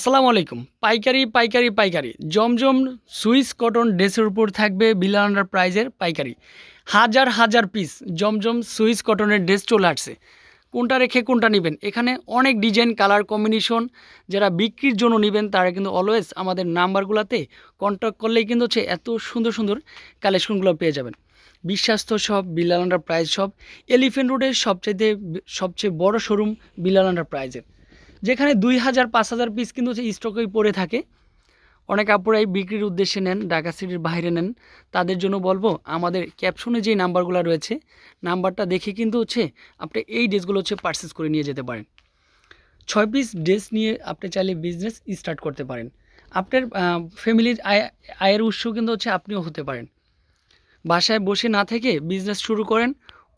আসসালামু আলাইকুম। পাইকারি পাইকারি পাইকারি। জমজম সুইস কটন ড্রেসের উপর থাকবে বিলিয়ন আন্ডার প্রাইজের পাইকারি। হাজার হাজার পিস জমজম সুইস কটনের ড্রেস চলে আসছে। কোনটা রেখে কোনটা নেবেন? এখানে অনেক ডিজাইন কালার কম্বিনেশন যারা বিক্রির জন্য নেবেন, তারা কিন্তু অলওয়েজ আমাদের নাম্বারগুলোতে কন্ট্যাক্ট করলেই কিন্তু হচ্ছে এত সুন্দর সুন্দর কালেকশনগুলো পেয়ে যাবেন। বিশ্বাস্ত সব বিলাল আন্ডার প্রাইজ সব এলিফেন্ট রোডের সবচেয়ে সবচেয়ে বড় শোরুম বিলাল আন্ডার প্রাইজের যেখানে দুই হাজার, পাঁচ হাজার পিস কিন্তু স্টকেই পড়ে থাকে। অনেক আপুরাই বিক্রির উদ্দেশ্যে নেন, ঢাকা সিটির বাইরে নেন। তাদের জন্য বলব, আমাদের ক্যাপশনে যে নাম্বারগুলো রয়েছে, নাম্বারটা দেখে কিন্তু হচ্ছে আপনি এই ড্রেসগুলো হচ্ছে পারচেস করে নিয়ে যেতে পারেন। ছয় পিস ড্রেস নিয়ে আপনি চাইলে বিজনেস স্টার্ট করতে পারেন। আপনার ফ্যামিলির আয়, আয়ের উৎস কিন্তু হচ্ছে আপনিও হতে পারেন। বাসায় বসে না থেকে বিজনেস শুরু করেন,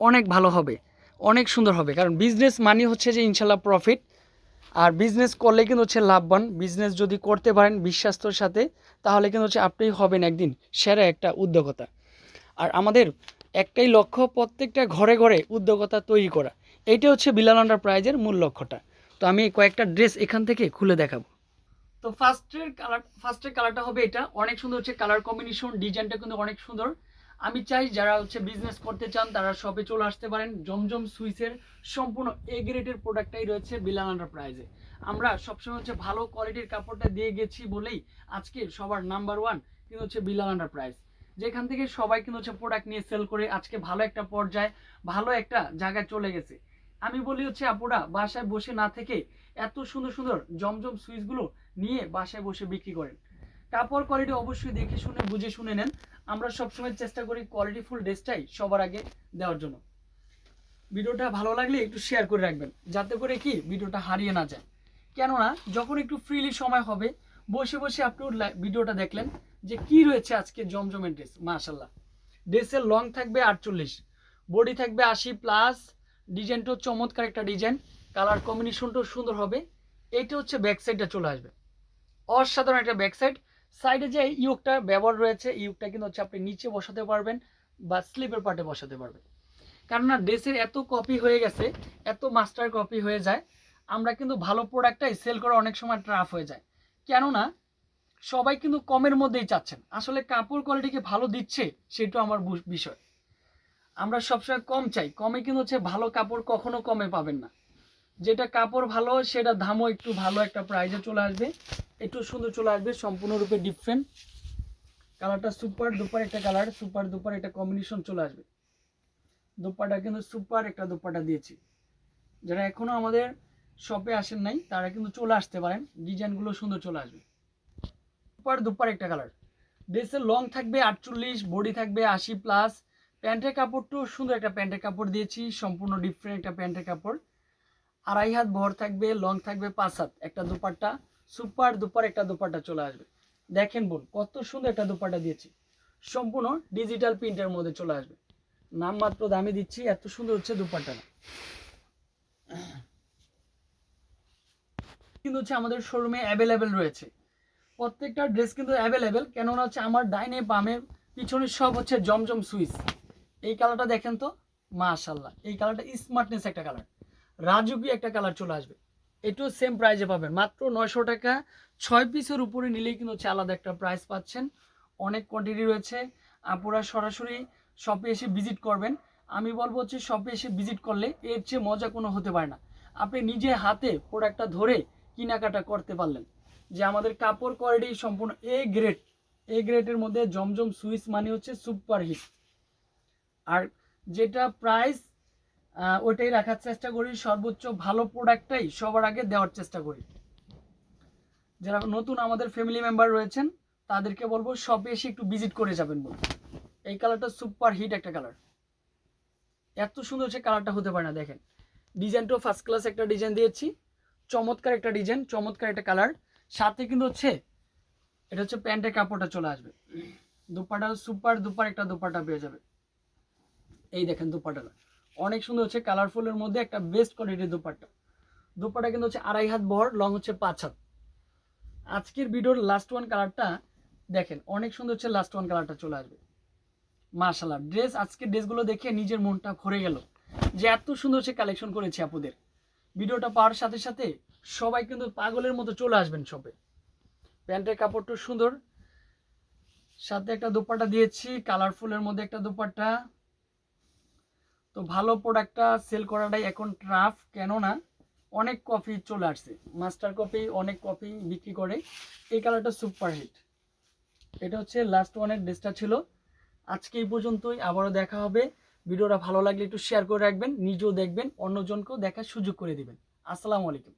অনেক ভালো হবে, অনেক সুন্দর হবে। কারণ বিজনেস মানে হচ্ছে যে ইনশাল্লাহ প্রফিট আর বিজনেস করলে কিন্তু হচ্ছে লাভবান। বিজনেস যদি করতে পারেন বিশ্বাস্তর সাথে, তাহলে কিন্তু হচ্ছে আপনিই হবেন একদিন সেরা একটা উদ্যোগতা আর আমাদের একটাই লক্ষ্য, প্রত্যেকটা ঘরে ঘরে উদ্যোগতা তৈরি করা। এইটা হচ্ছে বিলাল আন্ডার প্রাইজের মূল লক্ষ্যটা। তো আমি কয়েকটা ড্রেস এখান থেকে খুলে দেখাবো। তো ফার্স্টের কালার ফার্স্টের কালারটা হবে এটা। অনেক সুন্দর হচ্ছে কালার কম্বিনেশন ডিজাইনটা কিন্তু অনেক সুন্দর। আমি চাই যারা হচ্ছে বিজনেস করতে চান, তারা শপে চলে আসতে পারেন। জমজম সুইসের সম্পূর্ণ এ গ্রেডের প্রোডাক্টটাই রয়েছে বিলাল আন্ডার প্রাইজে আমরা সবসময় হচ্ছে ভালো কোয়ালিটির কাপড়টা দিয়ে গেছি বলেই আজকে সবার নাম্বার ওয়ান কিন্তু হচ্ছে বিলাল আন্ডার প্রাইজ যেখান থেকে সবাই কিন্তু হচ্ছে প্রোডাক্ট নিয়ে সেল করে আজকে ভালো একটা পর্যায়ে, ভালো একটা জায়গায় চলে গেছে। আমি বলি হচ্ছে, আপুরা, বাসায় বসে না থেকে এত সুন্দর সুন্দর জমজম সুইচগুলো নিয়ে বাসায় বসে বিক্রি করেন। কাপড় কোয়ালিটি অবশ্যই দেখে শুনে, বুঝে শুনে নেন। আমরা সবসময় চেষ্টা করি কোয়ালিটিফুল ড্রেসটাই সবার আগে দেওয়ার জন্য। ভিডিওটা ভালো লাগলে একটু শেয়ার করে রাখবেন, যাতে করে কি ভিডিওটা হারিয়ে না যায়। কেননা, যখন একটু ফ্রিলি সময় হবে, বসে বসে আপনি ভিডিওটা দেখলেন যে কি রয়েছে আজকে জমজমের ড্রেস মাশাল্লাহ ড্রেসের লং থাকবে আটচল্লিশ বডি থাকবে আশি প্লাস ডিজাইনটাও চমৎকার একটা ডিজাইন কালার কম্বিনেশনটাও সুন্দর হবে। এইটা হচ্ছে ব্যাক সাইডটা চলে আসবে। অসাধারণ একটা ব্যাক সাইড সাইডে যে ইউকটা ব্যবহার রয়েছে ইউকটা কিন্তু হচ্ছে আপনি নিচে বসাতে পারবেন বা স্লিপের পার্টে বসাতে পারবেন। কেননা ড্রেসের এত কপি হয়ে গেছে, এত মাস্টার কপি হয়ে যায়, আমরা কিন্তু ভালো প্রোডাক্টটাই সেল করা অনেক সময় ট্রাফ হয়ে যায়। কেননা সবাই কিন্তু কমের মধ্যেই চাচ্ছেন, আসলে কাপড় কোয়ালিটিকে ভালো দিচ্ছে সেটা আমার বিষয়। আমরা সবসময় কম চাই, কমে কিন্তু হচ্ছে ভালো কাপড় কখনো কমে পাবেন না। যেটা কাপড় ভালো, সেটা দামও একটু ভালো একটা প্রাইজে চলে আসবে। একটু সুন্দর চলে আসবে, সম্পূর্ণরূপে ডিফারেন্ট কালারটা সুপার দুপার একটা কালার সুপার দুপার একটা কম্বিনেশন চলে আসবে। দোপাটা কিন্তু সুপার একটা দোপাটা দিয়েছি। যারা এখনও আমাদের শপে আসেন নাই, তারা কিন্তু চলে আসতে পারেন। ডিজাইনগুলো সুন্দর চলে আসবে। সুপার দুপার একটা কালার ড্রেসের লং থাকবে আটচল্লিশ বডি থাকবে আশি প্লাস প্যান্টের কাপড়টাও সুন্দর একটা প্যান্টের কাপড় দিয়েছি, সম্পূর্ণ ডিফারেন্ট একটা প্যান্টের কাপড়। আড়াই হাত ভর থাকবে লং থাকবে পাঁচ হাত। একটা দুপাট্টা। সুপার দুপার একটা দুপাট্টা চলে আসবে। দেখেন বোন, কত সুন্দর একটা দুপাট্টা দিয়েছি। সম্পূর্ণ ডিজিটাল প্রিন্টের মধ্যে চলে আসবে। নামমাত্র দামে দিচ্ছি, এত সুন্দর হচ্ছে দুপাট্টাটা কিন্তু হচ্ছে আমাদের শোরুমে অ্যাভেলেবেল রয়েছে। প্রত্যেকটা ড্রেস কিন্তু অ্যাভেলেবেল কেননা হচ্ছে আমার ডাইনে বামে পিছনে সব হচ্ছে জমজম সুইচ। এই কালারটা দেখেন তো? মাশাল্লাহ এই কালারটা স্মার্টনেস একটা কালার রাজুকি একটা কালার চলে আসবে। এটাও সেম প্রাইজে পাবেন। মাত্র নয়শো টাকা। ছয় পিসের উপরে নিলেই কিন্তু হচ্ছে আলাদা একটা প্রাইস পাচ্ছেন। অনেক কোয়ান্টিটি রয়েছে। আপনারা সরাসরি শপে এসে ভিজিট করবেন। আমি বলব হচ্ছে শপে এসে ভিজিট করলে এর চেয়ে মজা কোনো হতে পারে না। আপনি নিজে হাতে প্রোডাক্টটা ধরে কেনাকাটা করতে পারলেন। যে আমাদের কাপড় কোয়ালিটি সম্পূর্ণ এ গ্রেড এ গ্রেডের মধ্যে জমজম সুইচ মানে হচ্ছে সুপার হিট আর যেটা প্রাইস ওইটাই রাখার চেষ্টা করি। সর্বোচ্চ ভালো প্রোডাক্টটাই সবার আগে দেওয়ার চেষ্টা করি। যারা নতুন আমাদের ফ্যামিলি মেম্বার রয়েছেন, তাদেরকে বলব শপে এসে একটু ভিজিট করে যাবেন বলব এই কালারটা সুপার হিট একটা কালার এত সুন্দর হচ্ছে কালারটা হতে পারে না, দেখেন। ডিজাইনটাও ফার্স্ট ক্লাস একটা ডিজাইন দিয়েছি। চমৎকার একটা ডিজাইন চমৎকার একটা কালার সাথে কিন্তু হচ্ছে, এটা হচ্ছে প্যান্টের কাপড়টা চলে আসবে। দুপাটা সুপার দুপার একটা দুপাটা পেয়ে যাবে। এই দেখেন দুপাটাটা অনেক সুন্দর হচ্ছে কালারফুলের মধ্যে একটা বেস্ট কোয়ালিটির দুপাট্টা। দুপাটা কিন্তু হচ্ছে আড়াই হাত বহর লং হচ্ছে পাঁচ হাত। আজকের ভিডিওর লাস্ট ওয়ান কালারটা দেখেন, অনেক সুন্দর হচ্ছে লাস্ট ওয়ান কালারটা চলে আসবে। মার্শাল্লাহ ড্রেস আজকের ড্রেসগুলো দেখে নিজের মনটা ভরে গেল যে এত সুন্দর হচ্ছে কালেকশন করেছে আপুদের। ভিডিওটা পাওয়ার সাথে সাথে সবাই কিন্তু পাগলের মতো চলে আসবেন শপে প্যান্টের কাপড়টা সুন্দর। সাথে একটা দোপাট্টা দিয়েছি কালারফুলের মধ্যে একটা দোপাট্টা। তো ভালো প্রোডাক্টটা সেল করাটাই এখন ট্রাফ কেননা অনেক কফি চলে আসছে। মাস্টার কফি অনেক কফি বিক্রি করে। এই কালারটা সুপার হিট এটা হচ্ছে লাস্ট ওয়ানের ড্রেসটা ছিল। আজকে এই পর্যন্তই, আবারও দেখা হবে। ভিডিওটা ভালো লাগলে একটু শেয়ার করে রাখবেন, নিজেও দেখবেন, অন্যজনকেও দেখার সুযোগ করে দিবেন। আসসালামু আলাইকুম।